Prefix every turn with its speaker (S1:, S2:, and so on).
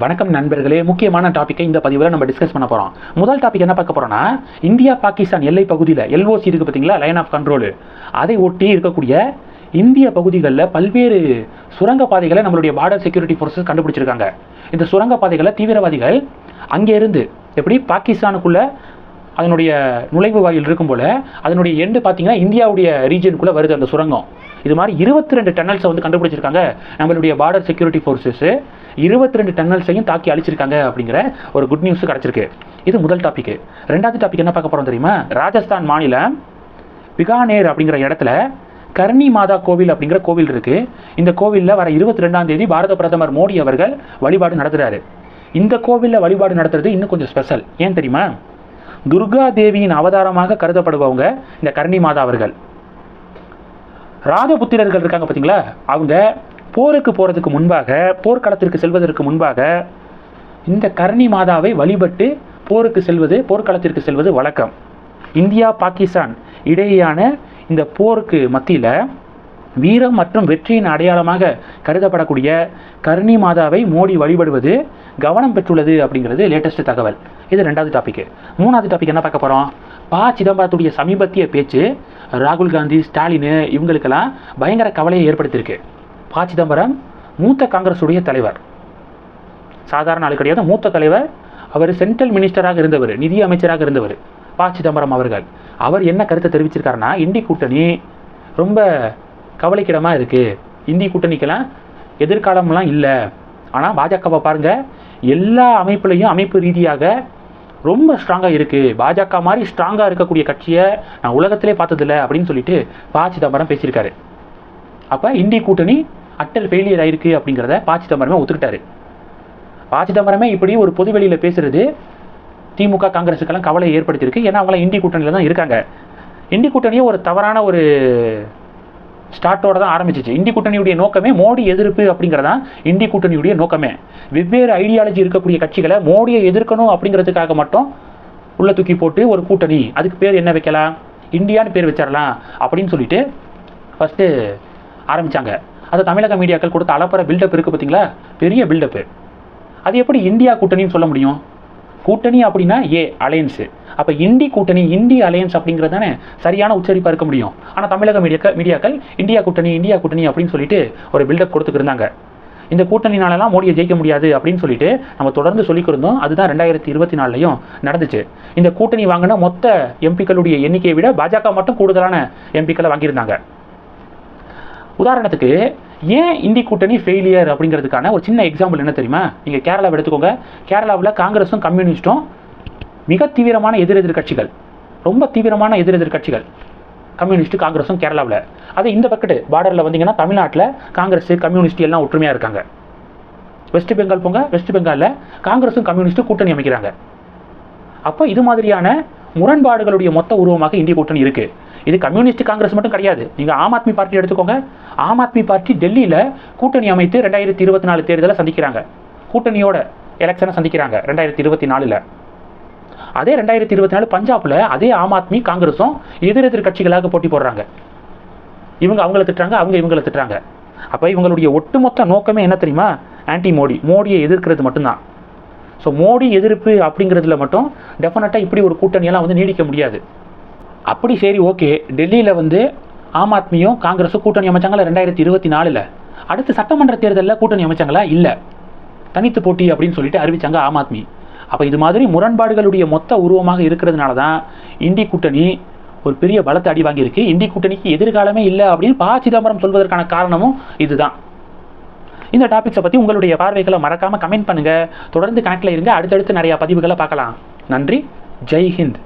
S1: வணக்கம் நண்பர்களே முக்கியமான டாப்பிக்கை இந்த பதிவில் நம்ம டிஸ்கஸ் பண்ண போகிறோம் முதல் டாபிக் என்ன பார்க்க போகிறோம்னா இந்தியா பாகிஸ்தான் எல்லை பகுதியில் எல்ஓசி இருக்குது பார்த்தீங்களா? லைன் ஆஃப் கண்ட்ரோல் அதை ஒட்டி இருக்கக்கூடிய இந்திய பகுதிகளில் பல்வேறு சுரங்க பாதைகளை நம்மளுடைய பார்டர் செக்யூரிட்டி ஃபோர்ஸஸ் கண்டுபிடிச்சிருக்காங்க. இந்த சுரங்க பாதைகளை தீவிரவாதிகள் அங்கேருந்து எப்படி பாகிஸ்தானுக்குள்ளே அதனுடைய நுழைவு வாயில் இருக்கும் போல அதனுடைய எண்டு பார்த்தீங்கன்னா இந்தியாவுடைய ரீஜனுக்குள்ளே வருது அந்த சுரங்கம். இது மாதிரி இருபத்தி ரெண்டு டன்னல்ஸை வந்து கண்டுபிடிச்சிருக்காங்க நம்மளுடைய பார்டர் செக்யூரிட்டி ஃபோர்ஸஸ் இருபத்தி ரெண்டு டன்னல்ஸையும் தாக்கி அழிச்சிருக்காங்க அப்படிங்கிற ஒரு குட் நியூஸ் கிடச்சிருக்கு. இது முதல் டாபிக் ரெண்டாவது டாபிக் என்ன பார்க்க போகிறோம் தெரியுமா? ராஜஸ்தான் மாநிலம் பிகானேர் அப்படிங்கிற இடத்துல கர்ணி மாதா கோவில் அப்படிங்கிற கோவில் இருக்கு. இந்த கோவிலில் வர இருபத்தி ரெண்டாம் தேதி பாரத பிரதமர் மோடி அவர்கள் வழிபாடு நடத்துறாரு. இந்த கோவிலில் வழிபாடு நடத்துறது இன்னும் கொஞ்சம் ஸ்பெஷல் ஏன் தெரியுமா? துர்கா தேவியின் அவதாரமாக கருதப்படுபவங்க இந்த கர்ணி மாதா அவர்கள். ராஜபுத்திரர்கள் இருக்காங்க பார்த்தீங்களா அவங்க போருக்கு போகிறதுக்கு முன்பாக போர்க்களத்திற்கு செல்வதற்கு முன்பாக இந்த கர்ணி மாதாவை வழிபட்டு போருக்கு செல்வது போர்க்களத்திற்கு செல்வது வழக்கம். இந்தியா பாகிஸ்தான் இடையேயான இந்த போருக்கு மத்தியில் வீரம் மற்றும் வெற்றியின் அடையாளமாக கருதப்படக்கூடிய கர்ணி மாதாவை மோடி வழிபடுவது கவனம் பெற்றுள்ளது அப்படிங்கிறது லேட்டஸ்ட் தகவல். இது ரெண்டாவது டாபிக் மூணாவது டாபிக் என்ன பார்க்க போகிறோம் ப சிதம்பரத்துடைய சமீபத்திய பேச்சு ராகுல் காந்தி ஸ்டாலின் இவங்களுக்கெல்லாம் பயங்கர கவலையை ஏற்படுத்தியிருக்கு. ப சிதம்பரம் மூத்த காங்கிரஸுடைய தலைவர். சாதாரண ஆள் கிடையாது. மூத்த தலைவர் அவர் சென்ட்ரல் மினிஸ்டராக இருந்தவர் நிதி அமைச்சராக இருந்தவர் ப சிதம்பரம் அவர்கள். அவர் என்ன கருத்தை தெரிவிச்சிருக்காருன்னா இந்தி கூட்டணி ரொம்ப கவலைக்கிடமாக இருக்குது இந்தி கூட்டணிக்கெல்லாம் எதிர்காலம்லாம் இல்லை. ஆனால் பாஜகவை பாருங்கள் எல்லா அமைப்புலையும் அமைப்பு ரீதியாக ரொம்ப ஸ்ட்ராங்காக இருக்குது பாஜக மாதிரி ஸ்ட்ராங்காக இருக்கக்கூடிய கட்சியை நான் உலகத்திலே பார்த்ததில்ல அப்படின்னு சொல்லிட்டு ப சிதம்பரம் பேசியிருக்காரு. அப்போ இந்தி கூட்டணி அட்டல் ஃபெயிலியர் ஆயிருக்கு அப்படிங்கிறத பா சிதம்பரமே ஒத்துக்கிட்டாரு. பா சிதம்பரமே இப்படி ஒரு பொதுவெளியில் பேசுறது திமுக காங்கிரஸுக்கெல்லாம் கவலை ஏற்படுத்தியிருக்கு. ஏன்னா அவங்களாம் இந்தி கூட்டணியில் தான் இருக்காங்க. இந்தி கூட்டணியும் ஒரு தவறான ஒரு ஸ்டார்ட்டோட தான் ஆரம்பிச்சிச்சு. இந்தி கூட்டணியுடைய நோக்கமே மோடி எதிர்ப்பு அப்படிங்கிறதான் இந்தி கூட்டணியுடைய நோக்கமே. வெவ்வேறு ஐடியாலஜி இருக்கக்கூடிய கட்சிகளை மோடியை எதிர்க்கணும் அப்படிங்கிறதுக்காக மட்டும் உள்ள தூக்கி போட்டு ஒரு கூட்டணி. அதுக்கு பேர் என்ன வைக்கலாம்? இந்தியான்னு பேர் வச்சிடலாம் அப்படின்னு சொல்லிட்டு ஃபஸ்ட்டு ஆரம்பித்தாங்க அது தமிழக மீடியாக்கள் கொடுத்த அளப்பற பில்டப் இருக்குது பார்த்தீங்களா பெரிய பில்டப்பு அது எப்படி இந்தியா கூட்டணின்னு சொல்ல முடியும்? கூட்டணி அப்படின்னா ஏ அலையன்ஸு அப்போ இந்தி கூட்டணி இந்தி அலையன்ஸ் அப்படிங்கிறது தானே சரியான உச்சரிப்பாக இருக்க முடியும். ஆனால் தமிழக மீடியா மீடியாக்கள் இந்தியா கூட்டணி இந்தியா கூட்டணி அப்படின்னு சொல்லிட்டு ஒரு பில்டப் கொடுத்துக்கிருந்தாங்க இந்த கூட்டணினாலலாம் மோடியை ஜெயிக்க முடியாது அப்படின்னு சொல்லிட்டு நம்ம தொடர்ந்து சொல்லிக்கிருந்தோம் அதுதான் ரெண்டாயிரத்தி இருபத்தி நாலுலையும் நடந்துச்சு. இந்த கூட்டணி வாங்கின மொத்த எம்பிக்களுடைய எண்ணிக்கையை விட பாஜக மட்டும் கூடுதலான எம்பிக்களை வாங்கியிருந்தாங்க. உதாரணத்துக்கு ஏன் இந்தி கூட்டணி ஃபெயிலியர் அப்படிங்கிறதுக்கான ஒரு சின்ன எக்ஸாம்பிள் என்ன தெரியுமா? நீங்கள் கேரளாவை எடுத்துக்கோங்க. கேரளாவில் காங்கிரஸும் கம்யூனிஸ்ட்டும் மிக தீவிரமான எதிரெதிர் கட்சிகள். ரொம்ப தீவிரமான எதிரெதிர் கட்சிகள். கம்யூனிஸ்ட் காங்கிரஸும் கேரளாவில். அது இந்த பக்கெட்டு பார்டரில் வந்தீங்கன்னா தமிழ்நாட்டில் காங்கிரஸ் கம்யூனிஸ்ட் எல்லாம் ஒற்றுமையாக இருக்காங்க. வெஸ்ட் பெங்கால் போங்க. வெஸ்ட் பெங்காலில் காங்கிரஸும் கம்யூனிஸ்ட்டும் கூட்டணி அமைக்கிறாங்க. அப்போ இது மாதிரியான முரண்பாடுகளுடைய மொத்த உருவமாக இந்திய கூட்டணி இருக்குது இது கம்யூனிஸ்ட் காங்கிரஸ் மட்டும் கிடையாது. நீங்கள் ஆம் ஆத்மி பார்ட்டி எடுத்துக்கோங்க. ஆம் ஆத்மி பார்ட்டி டெல்லியில் கூட்டணி அமைத்து ரெண்டாயிரத்தி இருபத்தி நாலு தேர்தலை சந்திக்கிறாங்க. கூட்டணியோட எலெக்ஷனை சந்திக்கிறாங்க ரெண்டாயிரத்தி இருபத்தி நாலில். அதே ரெண்டாயிரத்தி இருபத்தி நாலு பஞ்சாபில் அதே ஆம் ஆத்மி காங்கிரஸும் எதிரெதிர் கட்சிகளாக போட்டி போடுறாங்க. இவங்க அவங்கள திட்டுறாங்க அவங்க இவங்கள திட்டுறாங்க. அப்போ இவங்களுடைய ஒட்டுமொத்த நோக்கமே என்ன தெரியுமா? ஆன்டி மோடி. மோடியை எதிர்க்கிறது மட்டும்தான். ஸோ மோடி எதிர்ப்பு அப்படிங்கிறதுல மட்டும் டெஃபினட்டாக இப்படி ஒரு கூட்டணியெல்லாம் வந்து நீடிக்க முடியாது. அப்படி சரி ஓகே. டெல்லியில் வந்து ஆம் ஆத்மியும் காங்கிரஸும் கூட்டணி அமைச்சாங்களா ரெண்டாயிரத்தி இருபத்தி நாலில்? அடுத்து சட்டமன்ற தேர்தலில் கூட்டணி அமைச்சாங்களா? இல்லை. தனித்து போட்டி அப்படின்னு சொல்லிட்டு அறிவிச்சாங்க ஆம் ஆத்மி. அப்போ இது மாதிரி முரண்பாடுகளுடைய மொத்த உருவமாக இருக்கிறதுனால தான் இந்தி கூட்டணி ஒரு பெரிய பலத்தை அடி வாங்கியிருக்கு. இந்தி கூட்டணிக்கு எதிர்காலமே இல்லை அப்படின்னு ப. சிதம்பரம் சொல்வதற்கான காரணமும் இதுதான். இந்த டாபிக்ஸை பற்றி உங்களுடைய பார்வைகளை மறக்காமல் கமெண்ட் பண்ணுங்கள் தொடர்ந்து கணக்கில் இருங்க. அடுத்தடுத்து நிறையா பதிவுகளை பார்க்கலாம். நன்றி. ஜெய்ஹிந்த்